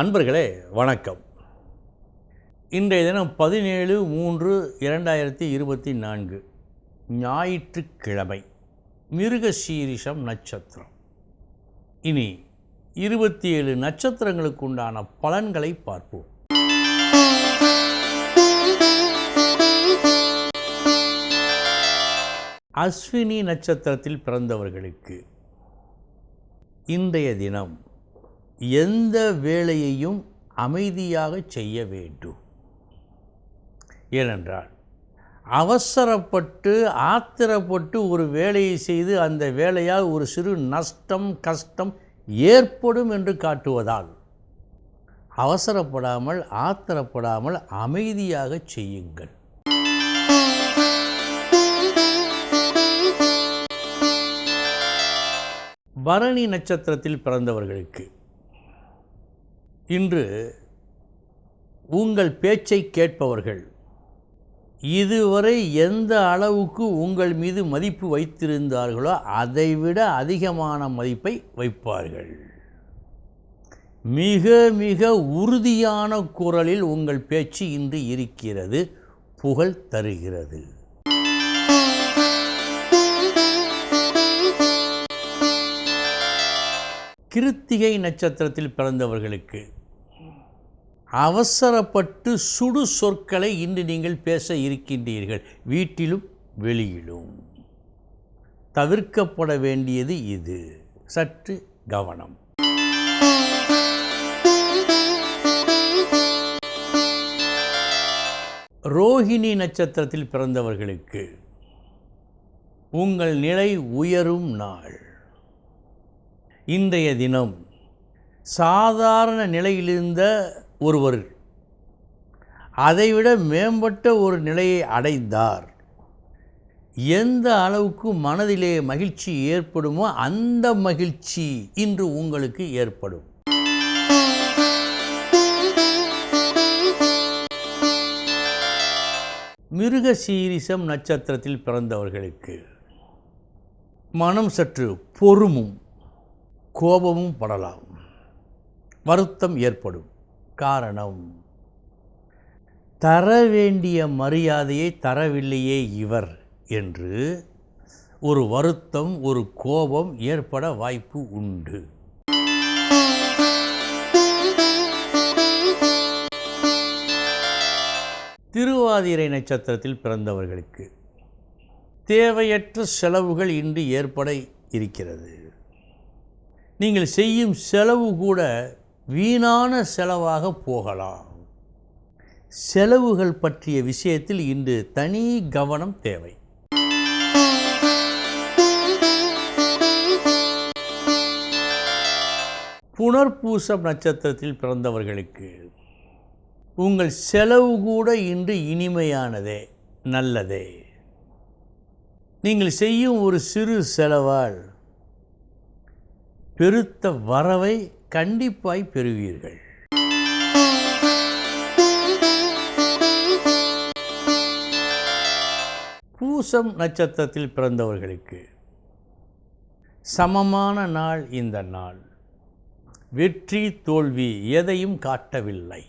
அன்பர்களே வணக்கம். இன்றைய தினம் பதினேழு மூன்று இரண்டாயிரத்தி இருபத்தி நான்கு ஞாயிற்றுக்கிழமை மிருகசீரிஷம் நட்சத்திரம். இனி இருபத்தி ஏழு நட்சத்திரங்களுக்கு உண்டான பலன்களை பார்ப்போம். அஸ்வினி நட்சத்திரத்தில் பிறந்தவர்களுக்கு இன்றைய தினம் எந்த வேலையையும் அமைதியாக செய்ய வேண்டும். ஏனென்றால் அவசரப்பட்டு ஆத்திரப்பட்டு ஒரு வேலையை செய்து அந்த வேலையால் ஒரு சிறு நஷ்டம் கஷ்டம் ஏற்படும் என்று காட்டுவதால் அவசரப்படாமல் ஆத்திரப்படாமல் அமைதியாக செய்யுங்கள். பரணி நட்சத்திரத்தில் பிறந்தவர்களுக்கு இன்று உங்கள் பேச்சை கேட்பவர்கள் இதுவரை எந்த அளவுக்கு உங்கள் மீது மதிப்பு வைத்திருந்தார்களோ அதைவிட அதிகமான மதிப்பை வைப்பார்கள். மிக மிக உறுதியான குரலில் உங்கள் பேச்சு இன்று இருக்கிறது புகழ் தருகிறது. கிருத்திகை நட்சத்திரத்தில் பிறந்தவர்களுக்கு அவசரப்பட்டு சுடு சொற்களை இன்று நீங்கள் பேச இருக்கின்றீர்கள். வீட்டிலும் வெளியிலும். தவிர்க்கப்பட வேண்டியது இது. சற்று கவனம். ரோஹிணி நட்சத்திரத்தில் பிறந்தவர்களுக்கு உங்கள் நிலை உயரும் நாள். இன்றைய தினம் சாதாரண நிலையிலிருந்த ஒருவர் அதைவிட மேம்பட்ட ஒரு நிலையை அடைந்தார். எந்த அளவுக்கு மனதிலே மகிழ்ச்சி ஏற்படுமோ அந்த மகிழ்ச்சி இன்று உங்களுக்கு ஏற்படும். மிருக சீரிசம் நட்சத்திரத்தில் பிறந்தவர்களுக்கு மனம் சற்று பொறுமும். கோபமும் படலாம். வருத்தம் ஏற்படும். காரணம் தர வேண்டிய மரியாதையை தரவில்லையே இவர் என்று ஒரு வருத்தம் ஒரு கோபம் ஏற்பட வாய்ப்பு உண்டு. திருவாதிரை நட்சத்திரத்தில் பிறந்தவர்களுக்கு தேவையற்ற செலவுகள் இன்று ஏற்பட இருக்கிறது. நீங்கள் செய்யும் செலவு கூட வீணான செலவாக போகலாம். செலவுகள் பற்றிய விஷயத்தில் இன்று தனி கவனம் தேவை. புனர்பூசம் நட்சத்திரத்தில் பிறந்தவர்களுக்கு உங்கள் செலவு கூட இன்று இனிமையானதே நல்லதே. நீங்கள் செய்யும் ஒரு சிறு செலவால் பெருத்த வரவை கண்டிப்பாய் பெறுவீர்கள். பூசம் நட்சத்திரத்தில் பிறந்தவர்களுக்கு சமமான நாள் இந்த நாள். வெற்றி தோல்வி எதையும் காட்டவில்லை.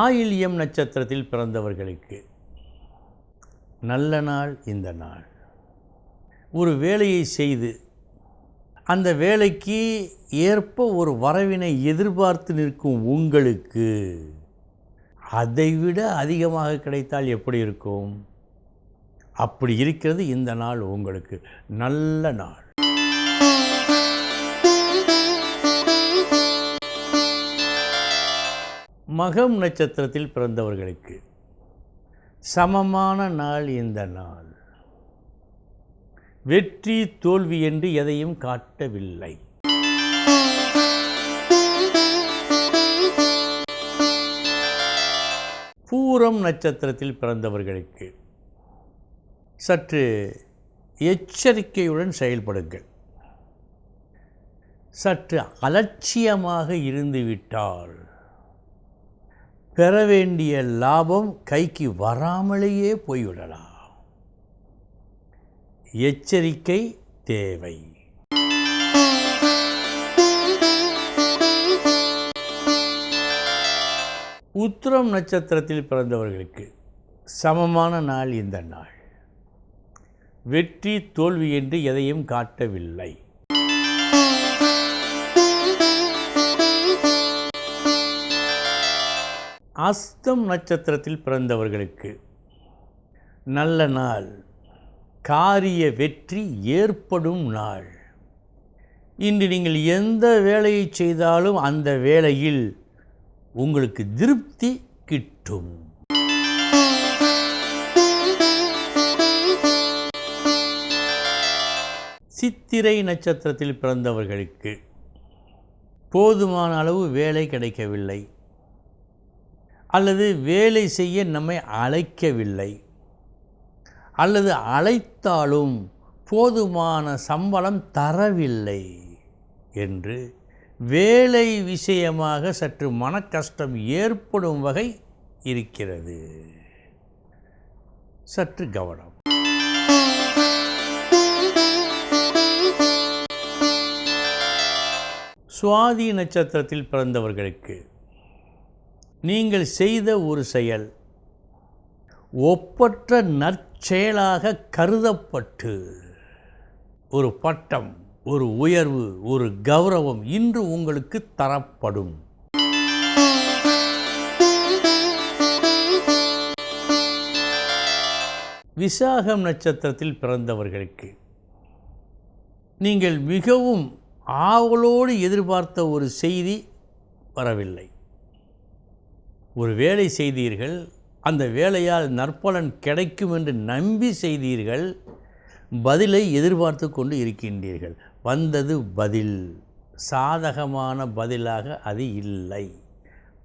ஆயில்யம் நட்சத்திரத்தில் பிறந்தவர்களுக்கு நல்ல நாள் இந்த நாள். ஒரு வேலையை செய்து அந்த வேலைக்கு ஏற்ப ஒரு வரவினை எதிர்பார்த்து நிற்கும் உங்களுக்கு அதைவிட அதிகமாக கிடைத்தால் எப்படி இருக்கும்? அப்படி இருக்கிறது இந்த நாள் உங்களுக்கு. நல்ல நாள். மகம் நட்சத்திரத்தில் பிறந்தவர்களுக்கு சமமான நாள் இந்த நாள். வெற்றி தோல்வி என்று எதையும் காட்டவில்லை. பூரம் நட்சத்திரத்தில் பிறந்தவர்களுக்கு சற்று எச்சரிக்கையுடன் செயல்படுங்கள். சற்று அலட்சியமாக இருந்துவிட்டால் பெற வேண்டிய லாபம் கைக்கு வராமலேயே போய்விடலாம். எச்சரிக்கை தேவை. உத்திரம் நட்சத்திரத்தில் பிறந்தவர்களுக்கு சமமான நாள் இந்த நாள். வெற்றி தோல்வி என்று எதையும் காட்டவில்லை. அஸ்தம் நட்சத்திரத்தில் பிறந்தவர்களுக்கு நல்ல நாள். காரிய வெற்றி ஏற்படும் நாள். இன்று நீங்கள் எந்த வேலையை செய்தாலும் அந்த வேலையில் உங்களுக்கு திருப்தி கிட்டும். சித்திரை நட்சத்திரத்தில் பிறந்தவர்களுக்கு போதுமான அளவு வேலை கிடைக்கவில்லை. அல்லது வேலை செய்ய நம்மை அழைக்கவில்லை. அல்லது அழைத்தாலும் போதுமான சம்பளம் தரவில்லை என்று வேலை விஷயமாக சற்று மனக்கஷ்டம் ஏற்படும் வகை இருக்கிறது. சற்று கவனம். சுவாதி நட்சத்திரத்தில் பிறந்தவர்களுக்கு நீங்கள் செய்த ஒரு செயல் ஒப்பற்ற நற்செயலாக கருதப்பட்டு ஒரு பட்டம் ஒரு உயர்வு ஒரு கௌரவம் இன்று உங்களுக்கு தரப்படும். விசாகம் நட்சத்திரத்தில் பிறந்தவர்களுக்கு நீங்கள் மிகவும் ஆவலோடு எதிர்பார்த்த ஒரு செய்தி வரவில்லை. ஒரு வேலை செய்தீர்கள் அந்த வேலையால் நற்பலன் கிடைக்கும் என்று நம்பி செய்தீர்கள் பதிலை எதிர்பார்த்து கொண்டு இருக்கின்றீர்கள். வந்தது பதில். சாதகமான பதிலாக அது இல்லை.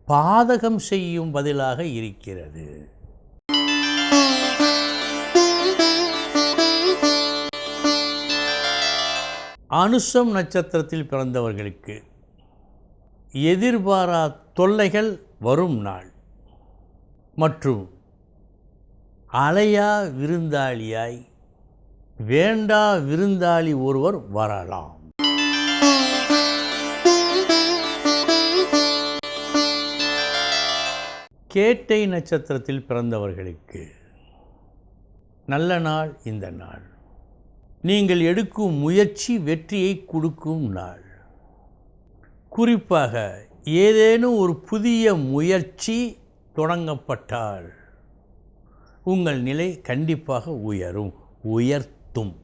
பாதகம் செய்யும் பதிலாக இருக்கிறது. அனுஷம் நட்சத்திரத்தில் பிறந்தவர்களுக்கு எதிர்பாரா தொல்லைகள் வரும் நாள். மற்றும் அலையா விருந்தாளியாய் வேண்டா விருந்தாளி ஒருவர் வரலாம். கேட்டை நட்சத்திரத்தில் பிறந்தவர்களுக்கு நல்ல நாள் இந்த நாள். நீங்கள் எடுக்கும் முயற்சி வெற்றியை கொடுக்கும் நாள். குறிப்பாக ஏதேனும் ஒரு புதிய முயற்சி தொடங்கப்பட்டால் உங்கள் நிலை கண்டிப்பாக உயரும் உயர்த்தும்.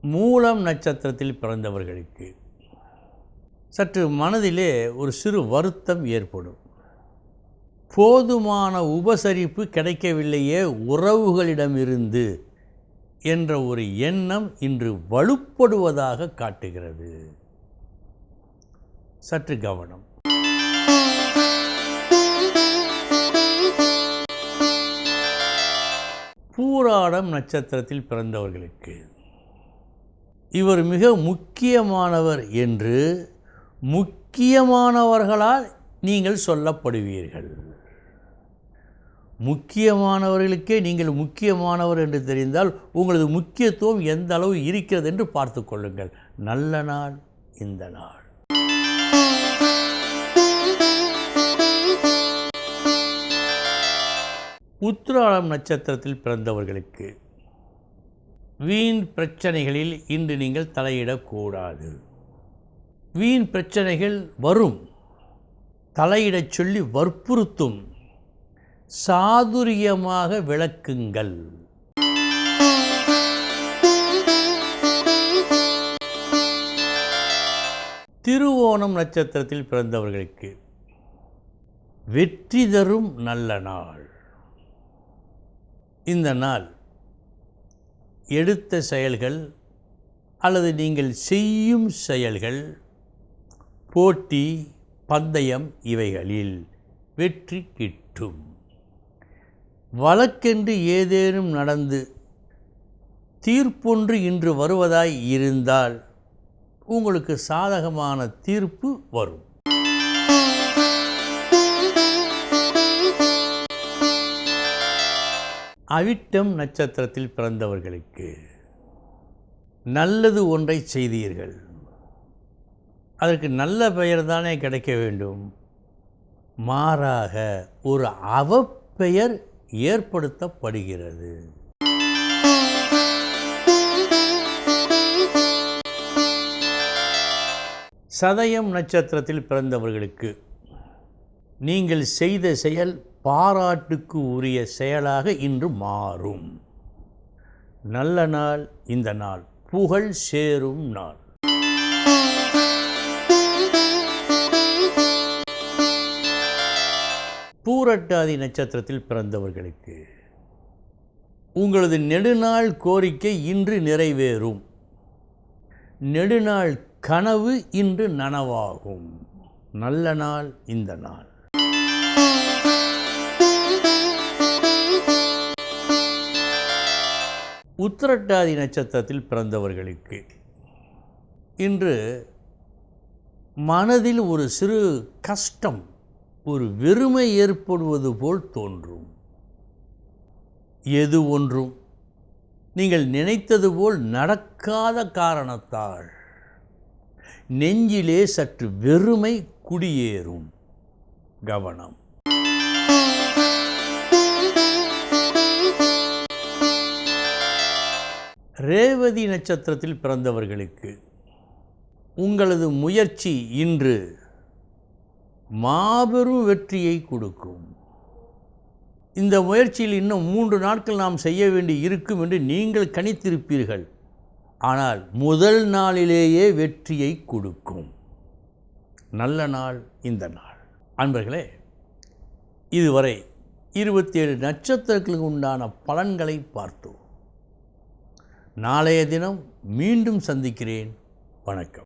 மூலம் நட்சத்திரத்தில் பிறந்தவர்களுக்கு சற்று மனதிலே ஒரு சிறு வருத்தம் ஏற்படும். போதுமான உபசரிப்பு கிடைக்கவில்லையே உறவுகளிடமிருந்து. என்ற ஒரு எண்ணம் இன்று வலுப்படுவதாக காட்டுகிறது. சற்று கவனம். பூராடம் நட்சத்திரத்தில் பிறந்தவர்களுக்கு. இவர் மிக முக்கியமானவர் என்று முக்கியமானவர்களால் நீங்கள் சொல்லப்படுவீர்கள். முக்கியமானவர்களுக்கே நீங்கள் முக்கியமானவர் என்று தெரிந்தால் உங்களது முக்கியத்துவம் எந்த அளவு இருக்கிறது என்று பார்த்து கொள்ளுங்கள். நல்ல நாள் இந்த நாள். உத்திராடம் நட்சத்திரத்தில் பிறந்தவர்களுக்கு வீண் பிரச்சனைகளில் இன்று நீங்கள் தலையிடக்கூடாது. வீண் பிரச்சனைகள் வரும். தலையிடச் சொல்லி வற்புறுத்தும். சாதுரியமாக விளக்குங்கள். திருவோணம் நட்சத்திரத்தில் பிறந்தவர்களுக்கு வெற்றி தரும் நல்ல நாள். இந்த நாள் எடுத்த செயல்கள் அல்லது நீங்கள் செய்யும் செயல்கள் போட்டி பந்தயம் இவைகளில் வெற்றி கிட்டும். வழக்கென்று ஏதேனும் நடந்து தீர்ப்பொன்று இன்று வருவதாய் இருந்தால் உங்களுக்கு சாதகமான தீர்ப்பு வரும். அவிட்டம் நட்சத்திரத்தில் பிறந்தவர்களுக்கு நல்லது ஒன்றை செய்தீர்கள். அதற்கு நல்ல பெயர் தானே கிடைக்க வேண்டும். மாறாக ஒரு அவப்பெயர் ஏற்படுத்தப்படுகிறது. சதயம் நட்சத்திரத்தில் பிறந்தவர்களுக்கு நீங்கள் செய்த செயல் பாராட்டுக்கு உரிய செயலாக இன்று மாறும். நல்ல நாள் இந்த நாள். புகழ் சேரும் நாள். பூரட்டாதி நட்சத்திரத்தில் பிறந்தவர்களுக்கு உங்களது நெடுநாள் கோரிக்கை இன்று நிறைவேறும். நெடுநாள் கனவு இன்று நனவாகும். நல்ல நாள் இந்த நாள். உத்திரட்டாதி நட்சத்திரத்தில் பிறந்தவர்களுக்கு இன்று மனதில் ஒரு சிறு கஷ்டம் ஒரு வெறுமை ஏற்படுவது போல் தோன்றும். எது ஒன்றும்? நீங்கள் நினைத்தது போல் நடக்காத காரணத்தால். நெஞ்சிலே சற்று வெறுமை குடியேறும். கவனம். ரேவதி நட்சத்திரத்தில் பிறந்தவர்களுக்கு உங்களது முயற்சி இன்று மாபெரும் வெற்றியை கொடுக்கும். இந்த முயற்சியில் இன்னும் மூன்று நாட்கள் நாம் செய்ய வேண்டி இருக்கும் என்று நீங்கள் கணித்திருப்பீர்கள். ஆனால் முதல் நாளிலேயே வெற்றியை கொடுக்கும். நல்ல நாள் இந்த நாள். அன்பர்களே இதுவரை இருபத்தேழு நட்சத்திரங்களுக்கு உண்டான பலன்களை பார்த்தோம். நாளைய தினம் மீண்டும் சந்திக்கிறேன். வணக்கம்.